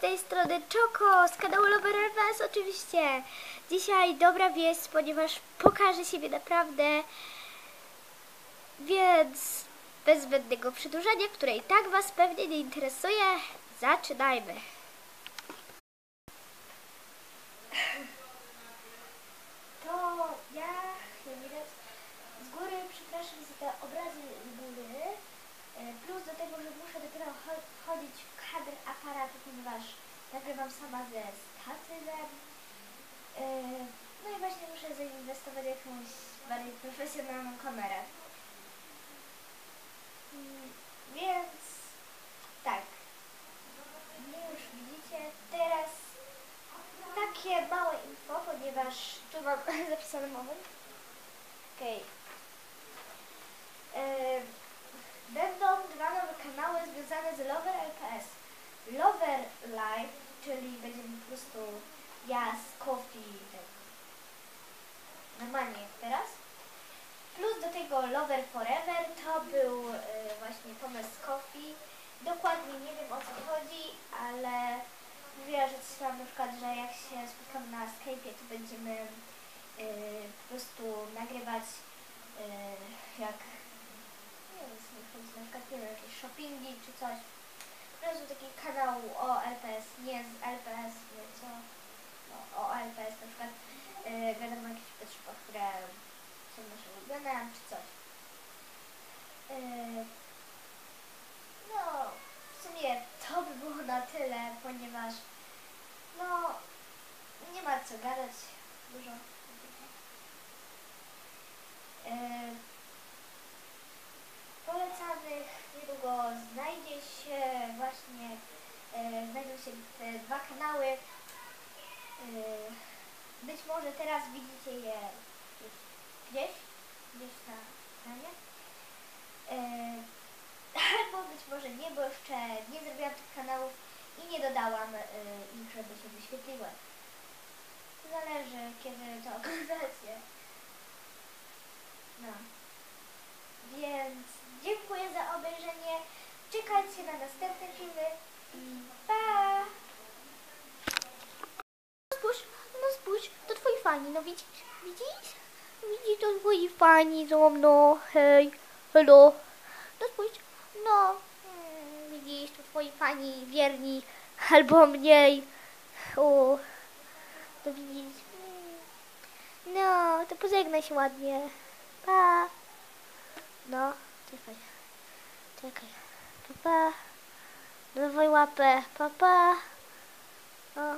tej strony Czoko z kanału Lover LWS oczywiście. Dzisiaj dobra wieść, ponieważ pokażę siebie naprawdę. Więc bez zbędnego przedłużania, które i tak Was pewnie nie interesuje, zaczynajmy. To ja, jak widać, z góry przepraszam za te obrazy z góry. E, Plus do tego, że muszę dopiero cho- wchodzić w kadr aparatu, ponieważ nagrywam sama ze statywem. E, No i właśnie muszę zainwestować jakąś bardziej profesjonalną kamerę. Mm, Więc tak. Nie już widzicie. Teraz takie małe info, ponieważ tu mam zapisany moment. Okej. Em, Będą dwa nowe kanały związane z Lover LPS. Lover Live, czyli będzie po prostu ja z Kofi, normalnie jak teraz. Plus do tego Lover Forever to był y, właśnie pomysł z Kofi. Dokładnie nie wiem o co chodzi, ale mówiła, że coś tam na przykład, że jak się spotkamy na Skype'ie, to będziemy y, po prostu nagrywać y, jak nie wiem, chodzi, na przykład nie wiem, jakieś shoppingi czy coś. Po prostu taki kanał o LPS, nie z LPS, nie co, no, o LPS na przykład yy, gadam o jakichś potrzebach, które są nasze ulubione, czy coś. Yy, no, w sumie to by było na tyle, ponieważ no, nie ma co gadać dużo. Yy, polecanych niedługo znajdzie się właśnie, e, znajdą się te dwa kanały. E, być może teraz widzicie je gdzieś, gdzieś, na ekranie. E, albo być może nie, bo jeszcze nie zrobiłam tych kanałów i nie dodałam ich, żeby się wyświetliły. Zależy, kiedy to oglądacie. No. Więc dziękuję za obejrzenie. Czekajcie na następne filmy pa! No spójrz, no spójrz, to twoi fani, no widzisz? Widzisz? Widzisz, to twoi fani ze mną, hej, hello. No spójrz, no, mm, widzisz, to twoi fani wierni, albo mniej. O, to widzisz. No, to pożegnaj się ładnie. Pa! No, czekaj. Czekaj. Pa, pa. Dawaj łapę. Pa, pa. O.